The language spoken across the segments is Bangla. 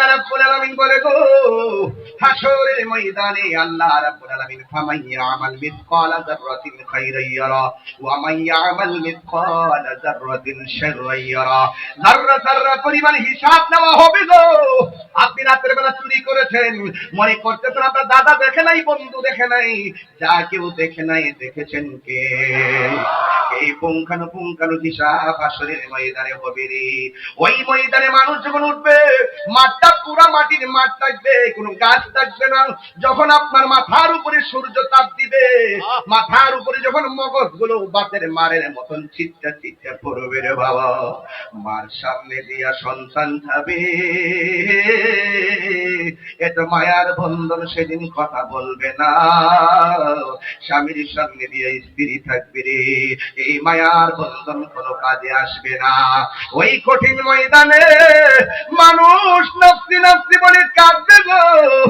আল্লাহ রাব্বুল আলামিন বলে গো ময়দানে আল্লাহ রাব্বুল আলামিন ফামাইয়া আমাল যাররাতিন ইয়ারা, ওয়া ইয়ামাল মিসকালা যাররাতিন ইয়ারা। যাররা যাররা পরিমাণ হিসাব নেওয়া হবে গো, আপনি রাতের বেলা চুরি করেছেন, মনে করতেছেন আপনার দাদা দেখে নাই, বন্ধু দেখে নাই, যা কেউ দেখে নাই, দেখেছেন কে? এই পুঙ্খানু পুঙ্খানু হিসাব আসরের ময়দানে হবে রে। ওই ময়দানে মানুষ যখন উঠবে, মাঠটা পুরা মাটির মাঠ থাকবে, কোনো গাছ থাকবে না। যখন আপনার মাথার উপরে সূর্য তাপ দিবে মাথার উপরে যখন মগজগুলো বাতের মারের মতন চিৎটা চিৎটা পড়বে রে বাবা। মার সামনে দিয়া সন্তান যাবে এত মায়ার বন্ধন সেদিন কথা বলবে না। স্বামীর সামনে দিয়ে স্ত্রী থাকবে রে। এই মায়ার বন্ধন কোনো কাজে আসবে না। ওই কঠিন ময়দানে মানুষ নফসি নফসি বলে কাঁদবে গো।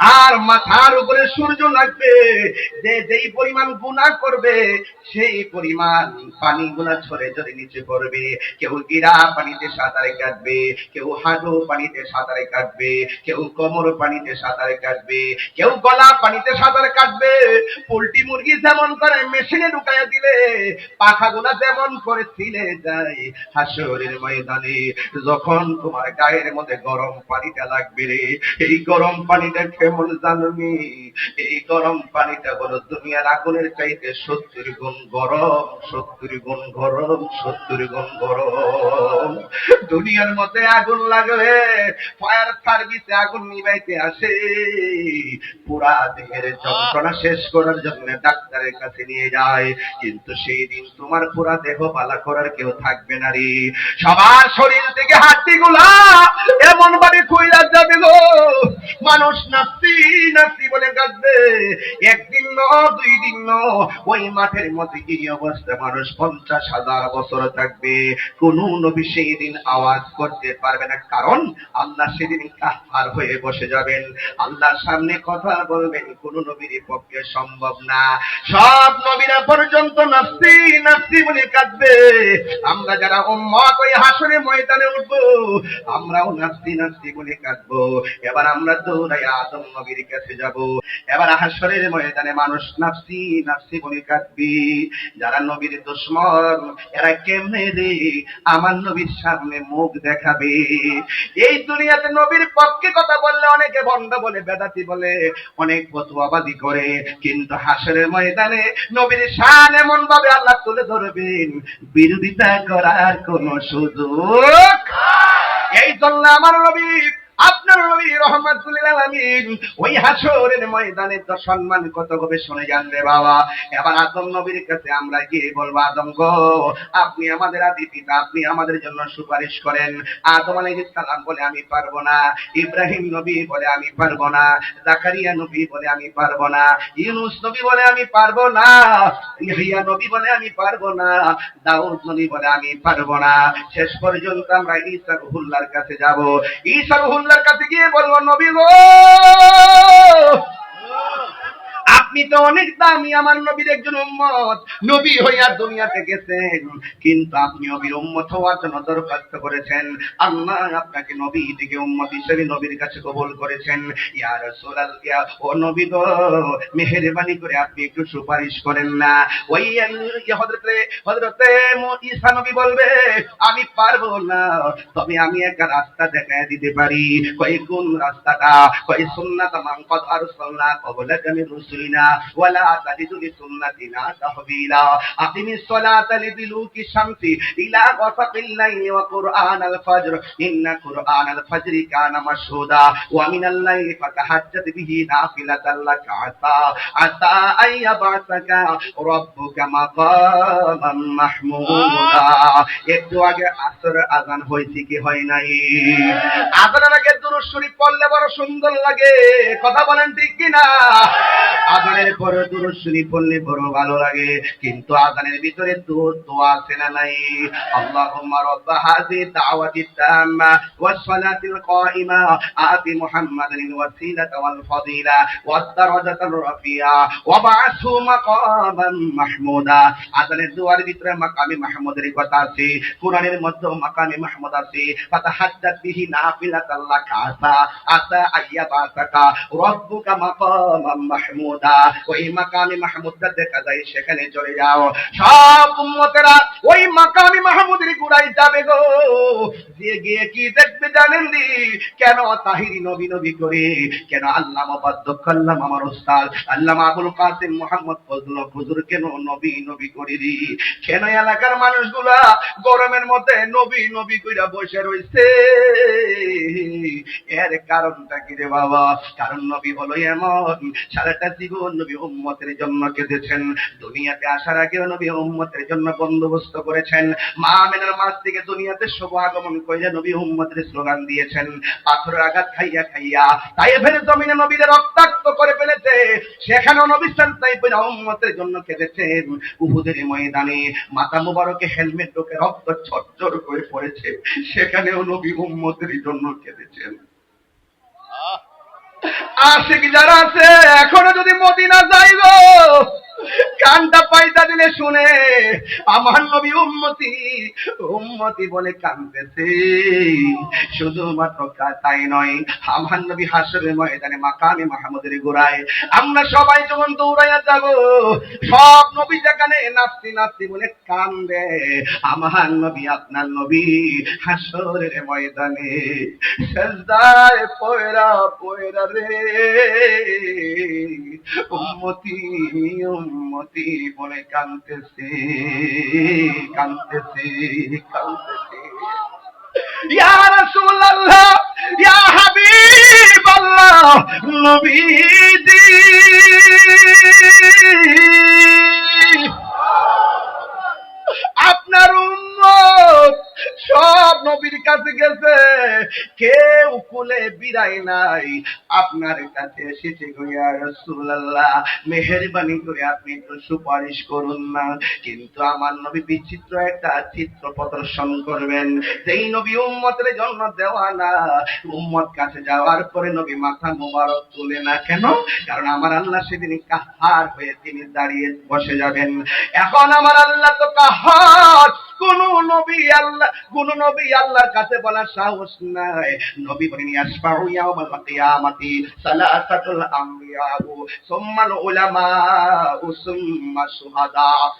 আর মাথার উপরে সূর্য লাগবে যে যেই পরিমাণ গুণা করবে, সেই পরিমাণ পানি গুলা ঝরে ঝরে নিচে পড়বে। কেউ গিরা পানিতে সাঁতারে কাটবে, কেউ হাঁটু পানিতে সাঁতারে কাটবে, কেউ কোমর পানিতে সাঁতারে কাটবে, কেউ গলা পানিতে সাঁতার কাটবে। পোল্ট্রি মুরগি যেমন করে মেশিনে ঢুকাইয়া দিলে পাখাগুলা যেমন করে ছিলে যায় হাসরের ময়দানে। যখন তোমার গায়ের মধ্যে গরম পানিটা লাগবে রে, এই গরম পানিটা কেমন জানবি এই গরম পানিটা হলো দুনিয়ার আগুনের চাইতে সত্তর গুণ গরম, সত্তর গুণ গরম, সত্তর গুণ গরম। দুনিয়ার মধ্যে আগুন লাগলে ফায়ার সার্ভিসে আগুন নিবাইতে আসে। পুরা দেহের যন্ত্রণা শেষ করার জন্য ডাক্তারের কাছে নিয়ে যায়। কিন্তু সেই দিন তোমার পুরা দেহ পালা করার কেউ থাকবে না রে। সবার শরীর থেকে হাড্ডি গুলা এমন ভাবে খুইলা যাবে গো। মানুষ নাচি নাচি বলে কাঁদবে। একদিন ন দুই দিন ন, ওই মাঠের মধ্যে কি অবস্থা মানুষ পঞ্চাশ হাজার বছর থাকবে। কোন নবী সেই দিন আওয়াজ করতে পারবে না, কারণ আল্লাহ সেদিন কাহার হয়ে বসে যাবেন। আল্লাহর সামনে কথা বলবেন, কোন নবীর পক্ষে সম্ভব না। সব নবীরা পর্যন্ত নাস্তি নাস্তি বলে কাঁদবে। আমরা যারা উম্মত, ওই হাসরে ময়দানে উঠবো। আমরাও নাস্তি নাস্তি বলে কাঁদবো। এবার আমরা দৌড়াই আদম নবীর কাছে যাব। এবার হাসরের ময়দানে মানুষ নাফসি নাফসি বলে কাঁদবি। যারা নবীর দুশ্মন, এরা কেমনে রে? আমার নবীর সামনে মুখ দেখাবে। এই দুনিয়াতে নবীর পক্ষে কথা বললে অনেকে বন্ধ বলে, বেদাতি বলে, অনেক ফতুয়াবাদি করে। কিন্তু হাসরের ময়দানে নবীর শান এমন ভাবে আল্লাহ তুলে ধরবেন, বিরোধিতা করার কোন সুযোগ এই জন্য আমার নবী ওই হাসরের ময়দানে তো সম্মান কত শুনে জানবে বাবা। এবার আদম নবীর কাছে আমরা গিয়ে বলব, আদম গো, আপনি আমাদের আদি পিতা, আপনি আমাদের জন্য সুপারিশ করেন। আদম সালাম বলে, আমি পারব না। ইব্রাহিম নবী বলে, আমি পারব না। জাকারিয়া নবী বলে, আমি পারব না। ইউনুস নবী বলে, আমি পারব না। ইহইয়া নবী বলে, আমি পারব না। দাউদ নবী বলে, আমি পারব না। শেষ পর্যন্ত আমরা ঈসা রুহুল্লাহর কাছে যাব। ঈসা রুহুল্লাহর কাছে গিয়ে বলব নবী গো। আপনি তো অনেক দামি, আমার নবীর একজন উম্মত। নবী হইয়া দুনিয়াতে গেছেন কিন্তু আপনি নবীর উম্মত হওয়ার জন্য দরখাস্ত করেছেন। আল্লাহ আপনাকে নবী থেকে উম্মত হিসেবে নবীর কাছে কবুল করেছেন। ইয়া রাসূলাল ইয়া ও নবী গো, মেহেরবানি করে আপনি একটু সুপারিশ করেন না। ওই হযরতে হযরতে ঈসা নবী বলবে, আমি পারব না, তবে আমি একটা রাস্তা দেখায় দিতে পারি। কই কোন রাস্তাটা? কই সুন্নাত মান কদ আরসালনা ক্বাবলাকা মির রুসুলিনা ওয়ালা তাজিদু লিসুন্নাতিনা তাহবিলা। আকিমিস সালাতা লিদুলুকি শামসি, ইলা গাসাকিল লাইলি ওয়া কুরআনাল ফাজর, ইন্না কুরআনাল ফাজরি কানা মাশহুদা, ওয়া মিনাল লাইলি ফাতাহাজ্জাত বিহি নাফিলাতাল লাকা আসা আসা আইয়াবাসাকা রাব্বুকা মাকামান মাহমুদা। একটু আগে আসর আজান হয়েছে কি হয় নাই? আজানের আগে দুরূদ শরীফ পড়লে বড় সুন্দর লাগে, কথা বলেন ঠিক কি না আজানের পরে দুরুশ্বরী পড়লে বড় ভালো লাগে। কিন্তু আজানের ভিতরে তো আছে না নাই। মাহমুদা। আজানের দোয়ার ভিতরে মাকামে মাহমুদের কথা আছে। কোরআনের মধ্যে মাকামে মাহমুদ আছে। ফাতাহাদ্দাত বিহি নাফিলাতাল লাকা আসা আসা আইয়াবাসাকা রব্বুকা মাকামান মাহমুদা। ওই মাকামে দেখা যায়, সেখানে চলে যাও। সব উম্মতেরা ওই মাকামে মাহমুদের গুড়াই যাবে গো। দিয়ে গিয়ে কি দেখবে জানেন দি? কেন তাহিরি নবী নবী করে? কেন আল্লাহ মোবাদ্দক আল্লাহ আমার উস্তাদ আল্লাহ আবুল কাসিম মোহাম্মদ ফজল হুজুর কেন নবী নবী করে দি? কেন এলাকার মানুষগুলা গরমের মধ্যে নবী নবী কইরা বসে রইছে? এর কারণটা কি রে বাবা? কারণ নবী হলো এমন, সারাটা জীবন নবী উম্মতের জন্য কেঁদেছেন। দুনিয়াতে আসার আগেও নবী উম্মতের জন্য বন্দোবস্ত করেছেন। মা মেনার মাস থেকে দুনিয়াতে শুভ আগমন করে নবী উম্মতের স্লোগান দিয়েছেন। পাথরের আঘাত খাইয়া খাইয়া তাই ফেলে জমিনে নবীদের রক্তাক্ত করে ফেলেছে। সেখানেও নবী সাল্লাই উম্মতের জন্য কেঁদেছেন। উহুদের ময়দানে মাথা মুবারকে হেলমেট ঢোকে রক্ত ছটছট করে পড়েছে। সেখানেও নবী উম্মতের জন্য কেঁদেছেন। আশিক যারা আছে এখনও যদি মদিনা যাইব কানটা পাইতা দিলে শুনে আমার নবী উম্মতি উম্মতি বলে কানতেছে শুধুমাত্র তাই নয়, আমার নবী হাসরের ময়দানে মাকামে মাহমুদের গোড়ায় আমরা সবাই যখন দৌড়াইয়া যাব, সব নবী যেখানে নাচতি নাচতি বলে কান্দে আমার নবী, আপনার নবী হাসরের ময়দানে সেজদায় পয়রা পয়রা রে। উম্মতি উম্মতি বলে কানতেছে কানতেছে কানতেছে ইয়া রাসূলুল্লাহ ইয়া নবীজি। আপনার উম্মত সব নবীর কাছে গেছে। কেউ কুলে বিদায় নাই। আপনার কাছে এসেছে গইয়া রাসূলুল্লাহ। মেহেরবানি করে আপনি একটু সুপারিশ করুন না। কিন্তু আমার নবী বিচিত্র একটা চিত্র প্রদর্শন করবেন। যেই নবী উম্মতের জন্য দেওয়া না, উম্মত কাছে যাওয়ার পরে নবী মাথা মোবারক তুলে না কেন? কারণ আমার আল্লাহ সেদিন কাহার হয়ে তিনি দাঁড়িয়ে বসে যাবেন। এখন আমার আল্লাহ তো কাহার কোন নবী আল্লাহ, কোন নবী আল্লাহর কাছে বলার সাহস নাই। নবী ইয়াউমাল কিয়ামাতি সালাসাতুল আমবিয়াউ, সুম্মাল উলামা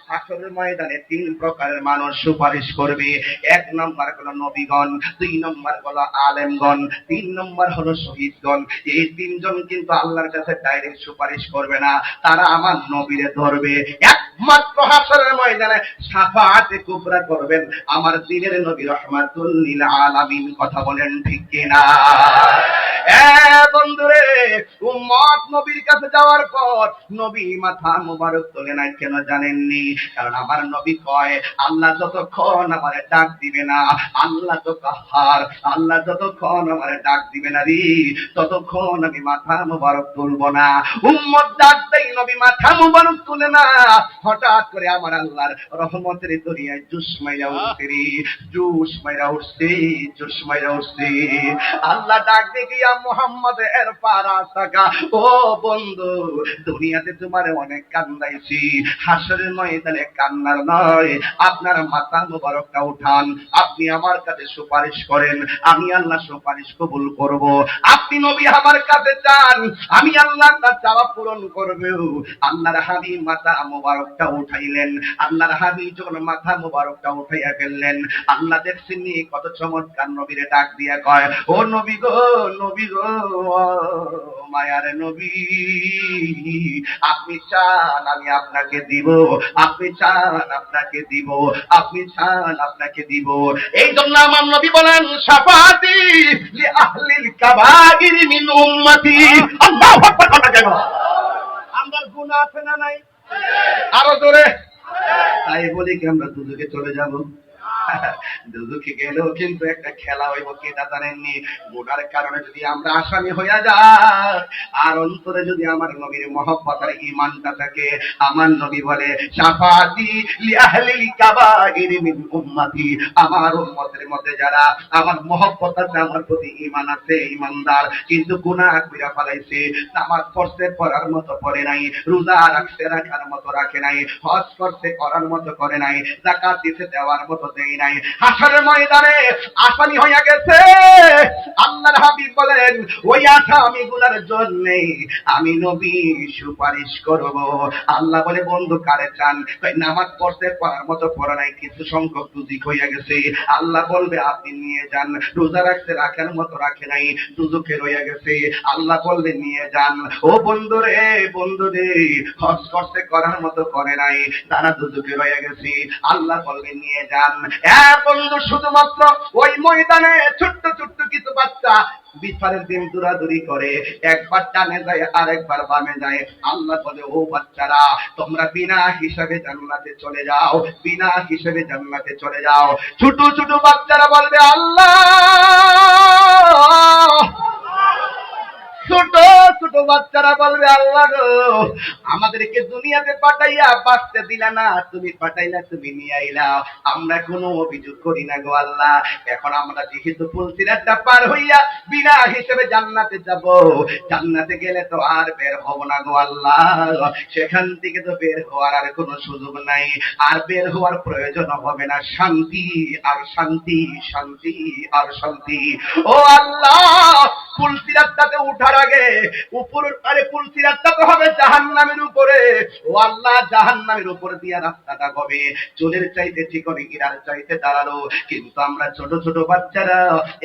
হাসরের ময়দানে তিন প্রকারের মানুষ সুপারিশ করবে। এক নম্বর হলো নবীগণ, দুই নম্বর হলো আলেমগণ, তিন নম্বর হলো শহীদগণ। এই তিনজন কিন্তু আল্লাহর কাছে ডাইরেক্ট সুপারিশ করবে না। তারা আমার নবীরে ধরবে। একমাত্র হাসরের ময়দানে সাফাতে কুবরা করবেন? আমার দিনের নবী রহমাতুল্লিল আলামিন কথা বলেন ঠিক কিনা? বন্ধুরে, উম্মত নবীর কাছে যাওয়ার পর নবী মাথা মুবারক তোলে না কেন জানেননি? কারণ আমার নবী কয়, আল্লাহ যতক্ষণ আমার ডাক দিবে না, আল্লাহ তো কাহার, আল্লাহ যতক্ষণ আমার ডাক দিবে না রে, ততক্ষণ আমি মাথা মুবারক তুলবো না। উম্মত ডাক দেই, নবী মাথা মুবারক তুলে না। হঠাৎ করে আমার আল্লাহর রহমতের দরিয়ায় জুস আল্লাহ ডাক দেখিয়া মোহাম্মদ, এর পারা থাকা ও বন্ধু, দুনিয়াতে তোমার অনেক কান্দাইছি হাসরের ময়দানে কান্নার নয়, আপনার মাথা মুবারকটা উঠান। আপনি আমার কাছে সুপারিশ করেন, আমি আল্লাহ সুপারিশ কবুল করব। আপনি নবী আমার কাছে চান, আমি আল্লাহ তার চাওয়া পূরণ করবে আল্লাহর হাবি মাথা মুবারকটা উঠাইলেন। আল্লাহর হাবি যখন মাথা মুবারকটা উঠাইয়া ফেললেন। আল্লাহ দেখছেন কত চমৎকার নবীরে ডাক দিয়া কয় ও নবী গো নবী গো মায়ার নবী আপনি চান আমি আপনাকে দিব আপনি চান আপনাকে দিব আপনি চান আপনাকে দিব। এই জন্য আমার নবী বলেন সাফাতি লি আহলিল কাবাগির মিন উম্মতি। আল্লাহু আকবার কথা কেন? আমার গুনাহ আছে না নাই? আরও জোরে। তাই বলে কি আমরা দুদকে চলে যাব। দুদুকে গেলেও কিন্তু একটা খেলা হইব কেটা জানেননি? গুনার কারণে যদি আমরা আসামি হইয়া যাই, আর অন্তরে যদি আমার নবীর মহব্বত আর ইমানটা থাকে, আমার নবী বলে, সাফাতি লিআহলিল কাবাইর মিন উম্মতি। আমার উম্মতের মধ্যে যারা আমার মহব্বত আছে, আমার প্রতি ইমান আছে ইমানদার কিন্তু গুনাহ কইরা ফলাইছে, নামাজ পড়তে পড়ার মতো পড়ে নাই, রোজা রাখতে রাখার মতো রাখে নাই, হজ করতে করার মতো করে নাই জাকাত দিতে দেওয়ার মতো দেই নাই। হাসরের ময়দানে আসামি হইয়া গেছে। আল্লাহর হাবিব বলেন, ওই আসামি গুলার জন্য আমি নবী সুপারিশ করব। আল্লাহ বলে, বন্ধু, কারে চান? নামাজ পড়তে পারার মতো পড়া নাই, কিছু সংখ্যক দুদিক হইয়া গেছে। আল্লাহ বলবে, আপনি নিয়ে যান, রোজা রাখতে রাখার মতো রাখে নাই দুদুকে রইয়া গেছে। আল্লাহ বলবে নিয়ে যান। ও বন্ধু রে বন্ধু রে, হজ করতে করার মতো করে নাই, তারা দুদুকে রইয়া গেছে। আল্লাহ বলবে, নিয়ে যান। এ বন্ধু, শুধুমাত্র ওই ময়দানে ছোট্ট ছোট্ট কিছু বাচ্চা বিচারের দিন দৌড়াদৌড়ি করে, একবার ডানে যায়, আরেকবার বামে যায়। আল্লাহ বলে, ও বাচ্চারা, তোমরা বিনা হিসাবে জান্নাতে চলে যাও, বিনা হিসাবে জান্নাতে চলে যাও। ছোট ছোট বাচ্চারা বলবে, আল্লাহ! ছোট ছোট বাচ্চারা বলবে, আল্লাহ গো, আমাদেরকে দুনিয়াতে পাঠাইয়া বাঁচতে দিলা না, তুমি পাঠাইলা, তুমি নিয়ে আইলা। আমরা কোনো অভিযোগ করি না গো আল্লাহ। এখন আমরা যেহেতু ফুলসিরাতটা পার হইয়া বিনা হিসেবে জান্নাতে যাব, জান্নাতে গেলে তো আর বের হব না গো আল্লাহ। সেখান থেকে তো বের হওয়ার আর কোনো সুযোগ নাই। আর বের হওয়ার প্রয়োজন হবে না। শান্তি আর শান্তি শান্তি আর শান্তি। ও আল্লাহ ফুলসিরাতটাতে উঠার আগে উপর, আরে ফুলসিরাতটা তো হবে জাহান্নামের উপরে। ও আল্লাহ, জাহান্নামের উপর দিয়া রাস্তাটা হবে চুলের চাইতে চিকনি গিরার চাইতে দাঁড়াল। কিন্তু আমরা ছোট ছোট বাচ্চারা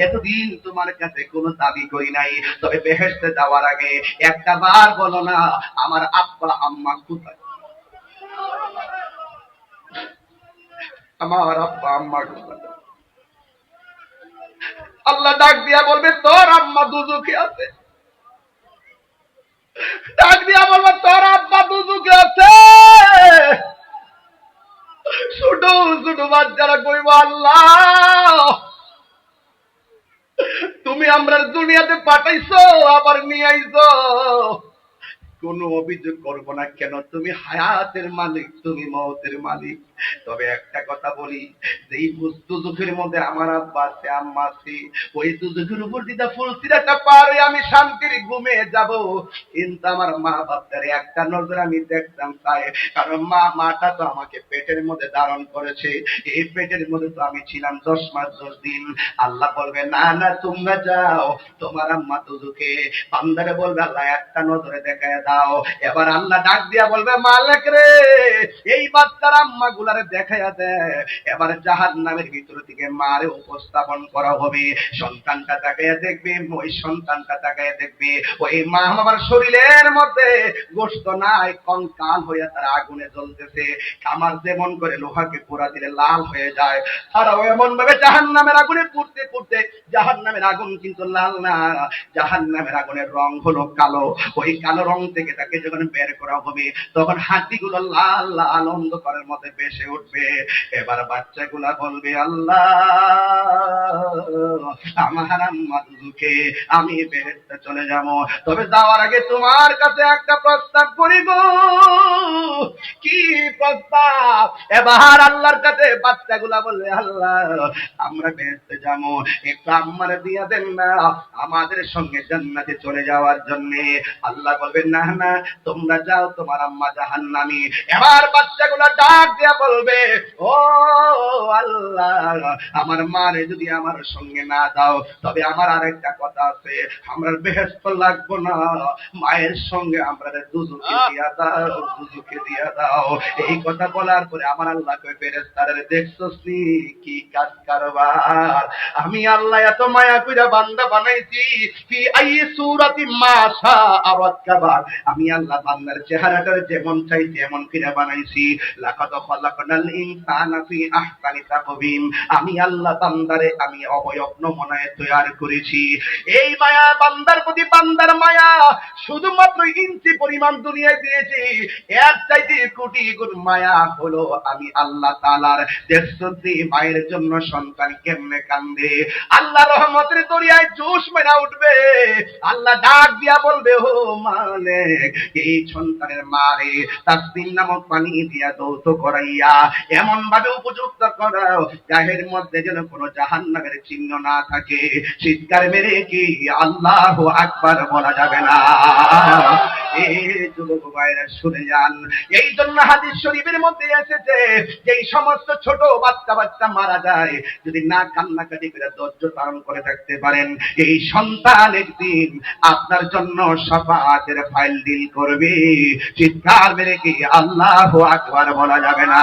এতদিন তোমার কাছে কোনো দাবি করি নাই। তবে বেহেস্তে যাওয়ার আগে একটা বার বলো না, আমার আব্বা আম্মা কোথায়? আমার আব্বা আম্মা কোথায়? আল্লাহ ডাক দিয়া বলবে, তোর আম্মা দুজুকে আছে। ডাক দিয়া তোর আছে। বাচ্চারা কইব, আল্লাহ, তুমি আমরা দুনিয়াতে পাঠাইছো, আবার নিয়ে আইছো। কোন অভিযোগ করব না কেন? তুমি হায়াতের মালিক, তুমি মৌতের মালিক। তবে একটা কথা বলি এই দুজুখের মধ্যে আমার আব্বা আছে, আম্মা আছে, ওই দুজুখের উপর দিদা ফুলসিরাটা পার হয়ে আমি শান্তির ঘুমিয়ে যাব। কিন্তু আমার মা বাপটার একটা নজর আমি দেখতাম চাই কারণ মা মাটা তো আমাকে পেটের মধ্যে ধারণ করেছে। এই পেটের মধ্যে তো আমি ছিলাম দশ মাস, দশ দিন। আল্লাহ বলবে, না না, তোমরা যাও, তোমার আম্মা দুজুকে বান্দারে বলবে, আল্লাহ, একটা নজরে দেখায় দাও। এবার আল্লাহ ডাক দিয়া বলবে, মালিক রে, এই বাচ্চার আম্মা গুলারে দেখাইয়া দেয়, এবার জাহান নামের ভিতর থেকে মারে উপস্থাপন করা হবে। সন্তানটা তাকাইয়া দেখবে, ওই সন্তানটা তাকাইয়া দেখবে। ওই মা আমার শরীরের মধ্যে গোস্ত নাই, কঙ্কাল হইয়া তারা আগুনে জ্বলতেছে। কামার যেমন করে লোহাকে পোড়া দিলে লাল হয়ে যায়। তারাও এমন ভাবে জাহান নামের আগুনে পুড়তে পুড়তে জাহান নামের আগুন কিন্তু লাল না। জাহান নামের আগুনের রং হলো কালো। ওই কালো রং থেকে তাকে যখন বের করা হবে, তখন হাতিগুলো লাল লাল অন্ধকারের মধ্যে বেসে উঠবে। এবার বাচ্চাগুলা বলবে, আল্লাহ, আমার আম্মা দুদুকে, আমি বেহেস্তে চলে যাব। তবে যাওয়ার আগে তোমার কাছে একটা প্রস্তাব করি গো কি প্রস্তাব? এবার আল্লাহর কাছে বাচ্চাগুলা বলবে, আল্লাহ, আমরা বেহেস্তে যাব। একটু আম্মার দিয়া দেন না। আমাদের সঙ্গে জান্নাতে চলে যাওয়ার জন্য আল্লাহ বলবেন না না তোমরা যাও তোমার আম্মা জাহান্নামী। এবার বাচ্চাগুলা ডাক দিয়া বলবে ও আল্লাহ আমার মারে যদি আমার সঙ্গে না দাও তবে আমার আরেকটা কথা আছে আমরা বেহেস্ত লাগবো না। মায়ের সঙ্গে আমরা দুজুকে দিয়া দাও দুজুকে দিয়া দাও। এই কথা বলার পরে আমার আল্লাহ কই ফেরেস্তারে দেখছস নি কি কাজ কারবার? আমি আল্লাহ এত মায়া বান্দা বানাইছি আই সূরাতি আমি আল্লাহ বান্দার চেহারাটার যেমন চাই, তেমন বানাইছি। লাকাদ ইনসানা ফি আহসানি আমি আল্লাহ বান্দারে আমি অবয়ব নমুনায় তৈরি করেছি। এই মায়া বান্দার প্রতি বান্দার মায়া শুধুমাত্র ইঞ্চি পরিমাণ দুনিয়ায় দিয়েছি। এর চাইতে কোটি গুণ মায়া হলো আমি আল্লাহ তাআলার দেশি মায়ের জন্য সন্তান কেমনে কান্দে? আল্লাহ রহমতের দরিয়ায় জোশ মেরা উঠবে। আল্লাহ ডাক দিয়া বলবে, ও মালিক, এই সন্তানের মারে তাসবিন নামক পানি দিয়া দৌত করাইয়া। এমন ভাবে উপযুক্ত করাও গায়ের মধ্যে যেন কোনো জাহান্নামের চিহ্ন না থাকে। চিৎকার মেরে কি আল্লাহ আকবার বলা যাবে না? এই যুবক ভাইরা, শুনে যান। এই জন্য হাদিস শরীফের মধ্যে এসেছে যে সমস্ত ছোট বাচ্চা বাচ্চা মারা যায়, যদি না কান্নাকাটি করে ধৈর্য ধারণ করে থাকতে পারেন। এই সন্তান একদিন আপনার জন্য সফাতের ফাইল ডিল করবে। চিৎকার মেরে কি আল্লাহ আকবার বলা যাবে না।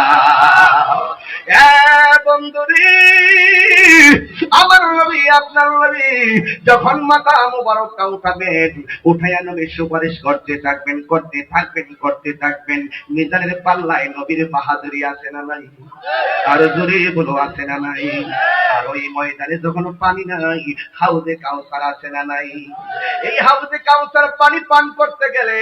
বন্ধুরি, আমার নবী, আপনার নবী, যখন মাথা মুবারকটা উঠাবেন, উঠাইয়া নবী সুপারিশ করতে থাকবেন করতে থাকবেন করতে থাকবেন। মিজানের পাল্লায় নবীর বাহাদুরি আছে না নাই? আর জোরে বলো, আছে না নাই? আর ওই ময়দানে যখন পানি নাই। হাউজে কাউসার আছে না নাই? এই হাউজে কাউসার পানি পান করতে গেলে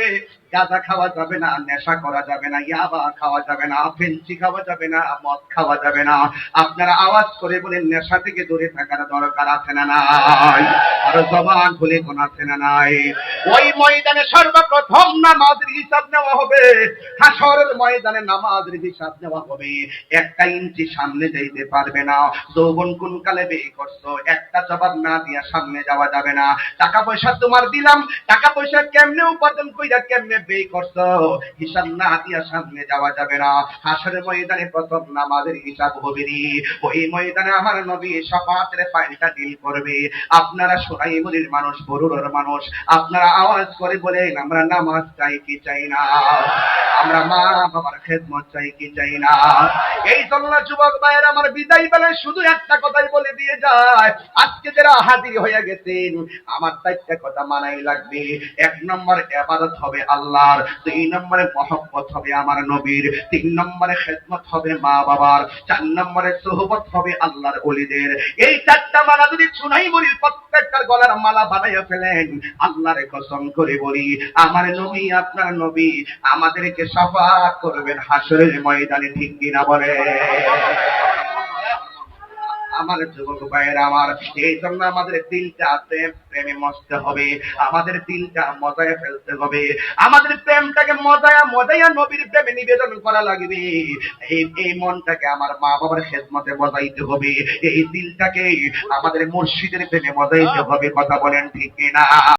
গাঁজা খাওয়া যাবে না, নেশা করা যাবে না, ইয়াবা খাওয়া যাবে না ফেন্সি খাওয়া যাবে না, মদ খাওয়া যাবে না। আপনারা আওয়াজ করে বলেন, নেশা থেকে দূরে থাকার দরকার আছে না নাই? আর জবান খুলে কোন আছে না নাই? ওই ময়দানে সর্বপ্রথম নামাজের হিসাব নেওয়া হবে। হাসরের ময়দানে নামাজের হিসাব নেওয়া হবে। একটা ইঞ্চি সামনে যাইতে পারবে না। যৌবন কোন কালে বিয়ে করছ? একটা জবাব না দিয়া সামনে যাওয়া যাবে না। টাকা পয়সা তোমার দিলাম। টাকা পয়সা কেমনে উপার্জন কইরা কেমনে ব্যয় করছ। হিসাব না দিয়া সামনে যাওয়া যাবে না। হাসরের ময়দানে প্রথম নামাজের হিসাব হবে ওই ময়দানে আমার নবী সফাতের ফাইলটা ডিল করবে। আপনারা সোনাই বলির মানুষ, বরুড়ের মানুষ, আপনারা আওয়াজ করে বলেন, আমরা নামাজ চাই কি চাই না? আমরা মা, বাবার খেদমত চাই কি চাই না? এই জন্য যুবক ভাইয়ের, আমার বিদায় বেলায় শুধু একটা কথাই বলে দিয়ে যায়। আজকে যারা হাজির হয়ে গেছেন, আমার চারটা কথা মানাই লাগবে। এক নম্বর, এবাদত হবে আল্লাহর। দুই নম্বরে মহব্বত হবে আমার নবীর, তিন নম্বরে খেদমত হবে মা বাবার, চার নম্বরে সোহবত হবে আল্লাহর অলিদের। এই চারটা মালা যদি শুনাই বলি প্রত্যেকটার গলার মালা বানাইয়া ফেলেন, আল্লাহরে কসম করে বলি, আমার নবী আপনার নবী, আমাদেরকে সাফাত করবেন হাসরের ময়দানে, ঠিক কিনা বলে আমার যুবক ভাইয়ের, আমার এই জন্য আমাদের দিলটা প্রেম, প্রেমে মস্ত হবে। আমাদের দিলটা মজায় ফেলতে হবে। আমাদের প্রেমটাকে মজায়, মজায়া নবীর প্রেমে নিবেদন করা লাগবে। এই এই মনটাকে আমার মা বাবার খেদমতে বজাইতে হবে। এই দিলটাকে আমাদের মসজিদের প্রেমে বজাইতে হবে। কথা বলেন ঠিক কিনা?